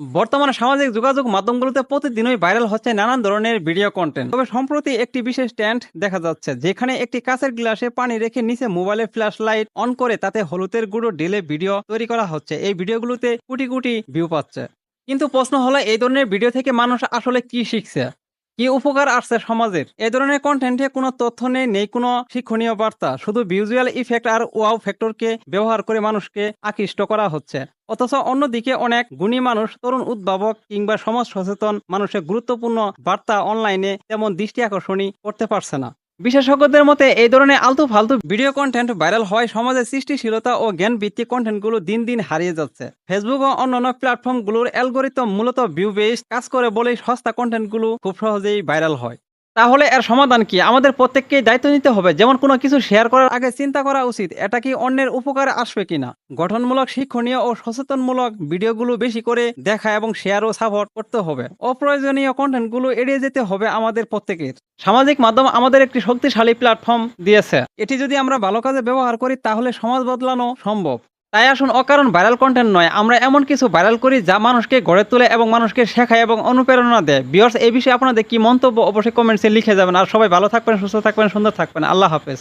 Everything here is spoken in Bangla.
বর্তমানে সামাজিক যোগাযোগ মাধ্যমগুলোতে প্রতিদিনই ভাইরাল হচ্ছে নানান ধরনের ভিডিও কন্টেন্ট তবে সম্প্রতি একটি বিশেষ ট্যান্ট দেখা যাচ্ছে, যেখানে একটি কাঁচের গ্লাসে পানি রেখে নিচে মোবাইলে ফ্ল্যাশ লাইট অন করে তাতে হলুদের গুঁড়ো ঢেলে ভিডিও তৈরি করা হচ্ছে। এই ভিডিওগুলোতে কোটি কোটি ভিউ পাচ্ছে। কিন্তু প্রশ্ন হলো, এই ধরনের ভিডিও থেকে মানুষ আসলে কি শিখছে? কি উপকার আসছে সমাজের? এই ধরনের কন্টেন্টে কোনো তথ্য নেই নেই কোনো শিক্ষণীয় বার্তা। শুধু ভিজুয়াল ইফেক্ট আর ওয়াও ফ্যাক্টরকে ব্যবহার করে মানুষকে আকৃষ্ট করা হচ্ছে। অথচ অন্যদিকে অনেক গুণী মানুষ, তরুণ উদ্ভাবক কিংবা সমাজ সচেতন মানুষের গুরুত্বপূর্ণ বার্তা অনলাইনে তেমন দৃষ্টি আকর্ষণী করতে পারছে না। বিশেষজ্ঞদের মতে, এই ধরনের আলতু ফালতু ভিডিও কন্টেন্ট ভাইরাল হয় সমাজের সৃষ্টিশীলতা ও জ্ঞান ভিত্তিক কন্টেন্টগুলো দিন দিন হারিয়ে যাচ্ছে। ফেসবুক ও অন্যান্য প্ল্যাটফর্মগুলোর অ্যালগোরিতম মূলত ভিউ বেস কাজ করে বলেই সস্তা কন্টেন্টগুলো খুব সহজেই ভাইরাল হয়। তাহলে এর সমাধান কি? আমাদের প্রত্যেককেই দায়িত্ব নিতে হবে। যেমন কোনো কিছু শেয়ার করার আগে চিন্তা করা উচিত, এটা কি অন্যের উপকারে আসবে কিনা? গঠনমূলক, শিক্ষণীয় ও সচেতনমূলক ভিডিওগুলো বেশি করে দেখা এবং শেয়ার ও সাপোর্ট করতে হবে। অপ্রয়োজনীয় কন্টেন্টগুলো এড়িয়ে যেতে হবে আমাদের প্রত্যেকের। সামাজিক মাধ্যম আমাদের একটি শক্তিশালী প্ল্যাটফর্ম দিয়েছে। এটি যদি আমরা ভালো কাজে ব্যবহার করি, তাহলে সমাজ বদলানো সম্ভব। তাই আসুন অকারণ ভাইরাল কন্টেন্ট নয়, আমরা এমন কিছু ভাইরাল করি যা মানুষকে গড়ে তোলে এবং মানুষকে শেখায় এবং অনুপ্রেরণা দেয়। বিয়ার্স এই বিষয়ে আপনাদের কি মন্তব্য অবশ্যই কমেন্টসে লিখে যাবেন। আর সবাই ভালো থাকবেন, সুস্থ থাকবেন, সুন্দর থাকবেন। আল্লাহ হাফেজ।